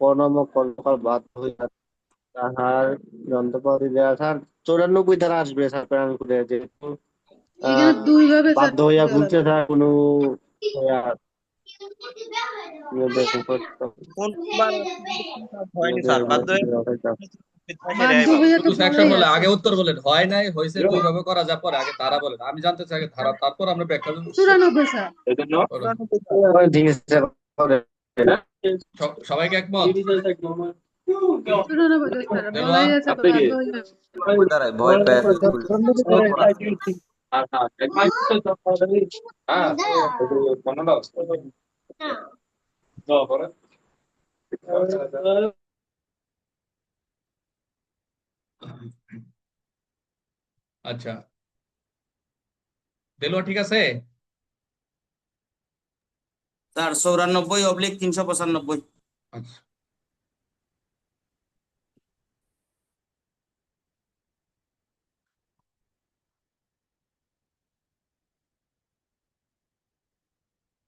প্রণম কর্মকার বাধ্য হইয়া তাহার যন্ত্রপাতি দেয়া স্যার চৌরানব্বই দ্বারা আসবে স্যার খুলে যেহেতু এখানে আহ, দুই ভাবে স্যার বাধ্য হইয়া হবে। স্যার কোনো। আগে উত্তর বলেন। হয় নাই হয়েছে দুইভাবে করা যায় পরে আগে ধারা বলেন। আমি জানতে চাই ধারা তারপর আমরা ব্যাখ্যা চুরানব্বই স্যার। সবাইকে একমত? আচ্ছা। দেলোয়া ঠিক আছে? স্যার চৌরানব্বই অবলিক তিনশো পঁচানব্বই আচ্ছা।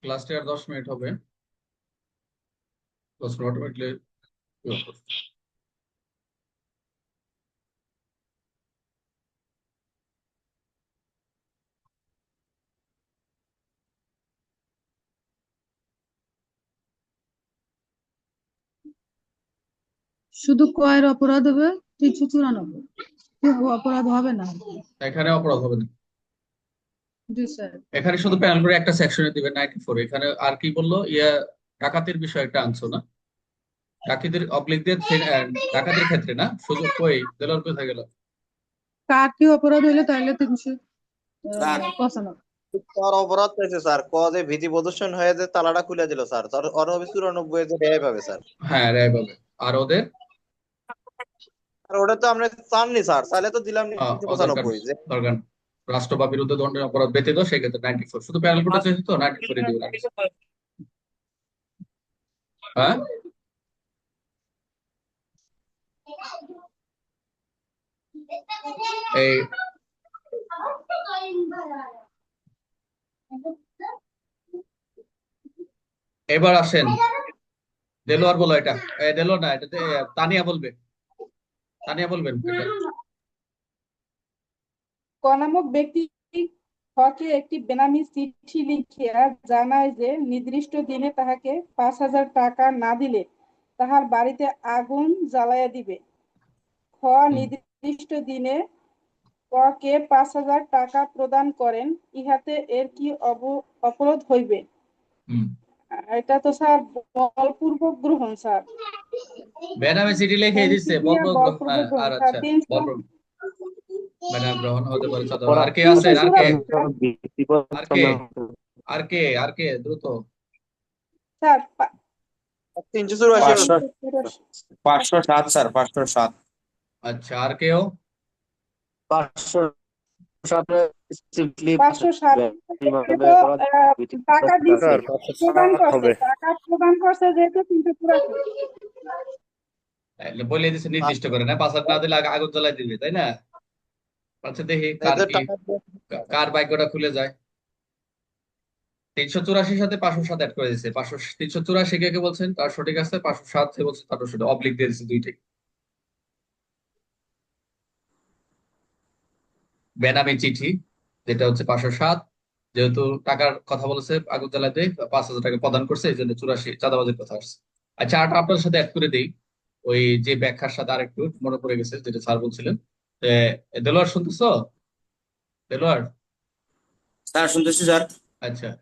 ক্লাসটি আর দশ মিনিট হবে। দশ মিনিট অটোমেটিকলি শুধু কয়ের অপরাধ হবে তিনশো চুরানব্বই। অপরাধ হবে না। এখানে অপরাধ হবে না। এখানে শুধু প্যানেল করে একটা সেকশনে দিবে নাইনটি ফোর এখানে আর কি বলল? ইয়া ডাকাতির বিষয় একটা আনছো না। ডাকাতির অবলিকদের ডাকাতির ক্ষেত্রে না। শুধু কই? দেলোয়ার কোথায় গেল? কার কি অপরাধ হইলে তাহলে তিনশো। পঁচানব্বই। তার অপরাধ পেয়েছে স্যার? ক যে ভীতি প্রদর্শন হয়ে যে তালাটা খুলে দিল স্যার? তার ওর চুরানব্বই যে রেহাই পাবে স্যার? হ্যাঁ রায় পাবে। আর ওদের? আর ওটা তো আমরা চাননি স্যার। তাহলে তো দিলাম আহ, পঁচানব্বই যে দরকার রাষ্ট্র বা বিরুদ্ধে দণ্ডের অপরাধ ব্যতীত সেক্ষেত্রে নাইনটি ফোর শুধু প্যানেল কোটা চেয়েছে তো? নাইনটি হ্যাঁ? এই এবার আসেন। দেলোয়ার বলো এটা। দেলোয়ার না এটা তানিয়া বলবে। তানিয়া বলবেন। ক নামক ব্যক্তি হকে একটি বেনামি চিঠি লিখিয়া জানায় যে নির্দিষ্ট দিনে তাহাকে পাঁচ হাজার টাকা না দিলে তাহার বাড়িতে আগুন জ্বালাইয়া দিবে। খ নির্দিষ্ট দিনে কে পাঁচ হাজার টাকা প্রদান করেন ইহাতে এর কি অপরাধ হইবে? এটা তো স্যার বলপূর্বক গ্রহণ স্যার। বেনামে চিঠি লিখে দিচ্ছে আর আচ্ছা বেনাম গ্রহণ হতে পারে আর কে আছেন আর কে? আর কে? আর কে? আর কে? দ্রুত। স্যার তিনশো পাঁচশো সাত স্যার পাঁচশো সাত। আচ্ছা আর কেউ? পাঁচশো টাকা প্রদান করছে। যেহেতু বলে দিচ্ছে নির্দিষ্ট করে না পাঁচ হাজার না দিলে আগে আগুন জ্বালাই দিবে তাই না? আচ্ছা দেখি কার কি কার ভাগ্যটা খুলে যায়। তিনশো চুরাশির সাথে পাঁচশো সাত অ্যাড করে দিচ্ছে পাঁচশো তিনশো চুরাশি কে কে বলছেন? তার সঠিক আছে পাঁচশো সাত বলছে তার সঠিক অবলিক দিয়ে দিচ্ছে দুইটাই। বেনামি চিঠি যেটা হচ্ছে পাঁচশো সাত যেহেতু টাকার কথা বলেছে আগুন জ্বালাতে পাঁচ হাজার টাকা প্রদান করছে এই জন্য চুরাশি চাঁদাবাজির কথা আসছে। আচ্ছা আরটা আপনার সাথে অ্যাড করে দিই। ওই যে ব্যাখ্যার সাথে আরেকটু মনে পড়ে গেছে যেটা স্যার বলছিলেন। দেলোয়ার শুনতেছো? দেলোয়ার? স্যার শুনতেছি স্যার। আচ্ছা।